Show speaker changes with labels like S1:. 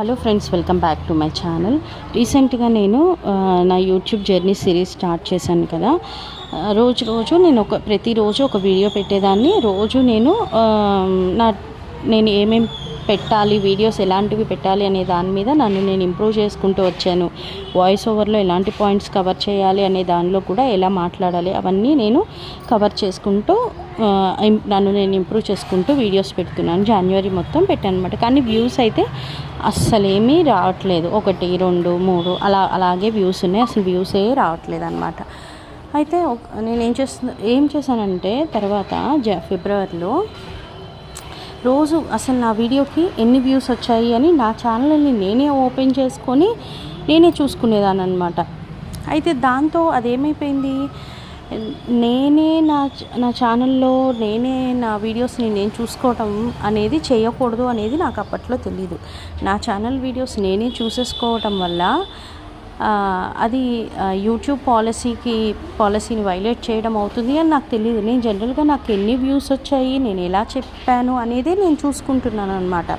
S1: Hello friends welcome back to my channel. రీసెంట్గా నేను నా యూట్యూబ్ జర్నీ సిరీస్ స్టార్ట్ చేశాను కదా. రోజు రోజు నేను ఒక ప్రతిరోజు ఒక వీడియో పెట్టేదాన్ని. రోజు నేను నా నేను ఏమేం పెట్టాలి వీడియోస్ ఎలాంటివి పెట్టాలి అనే దాని మీద నన్ను నేను ఇంప్రూవ్ చేసుకుంటూ వచ్చాను. వాయిస్ ఓవర్లో ఎలాంటి పాయింట్స్ కవర్ చేయాలి అనే దానిలో కూడా ఎలా మాట్లాడాలి అవన్నీ నేను కవర్ చేసుకుంటూ నన్ను నేను ఇంప్రూవ్ చేసుకుంటూ వీడియోస్ పెడుతున్నాను. జనవరి మొత్తం పెట్టాను అనమాట కానీ వ్యూస్ అయితే అస్సలేమీ రావట్లేదు. ఒకటి రెండు మూడు అలా అలాగే వ్యూస్ ఉన్నాయి. అసలు వ్యూసే రావట్లేదు అనమాట అయితే నేను ఏం చేస్తున్నా ఏం చేశానంటే తర్వాత జ ఫిబ్రవరిలో రోజు అసలు నా వీడియోకి ఎన్ని వ్యూస్ వచ్చాయి అని నా ఛానల్ని నేనే ఓపెన్ చేసుకొని నేనే చూసుకునేదాన్ని అనమాట అయితే దాంతో అదేమైపోయింది? నేనే నా నా ఛానల్లో నేనే నా వీడియోస్ని నేను చూసుకోవటం అనేది చేయకూడదు అనేది నాకు అప్పట్లో తెలియదు నా ఛానల్ వీడియోస్ నేనే చూసేసుకోవటం వల్ల అది యూట్యూబ్ పాలసీకి పాలసీని వైలేట్ చేయడం అవుతుంది అని నాకు తెలియదు నేను జనరల్గా నాకు ఎన్ని వ్యూస్ వచ్చాయి నేను ఎలా చెప్పాను అనేది నేను చూసుకుంటున్నాను అనమాట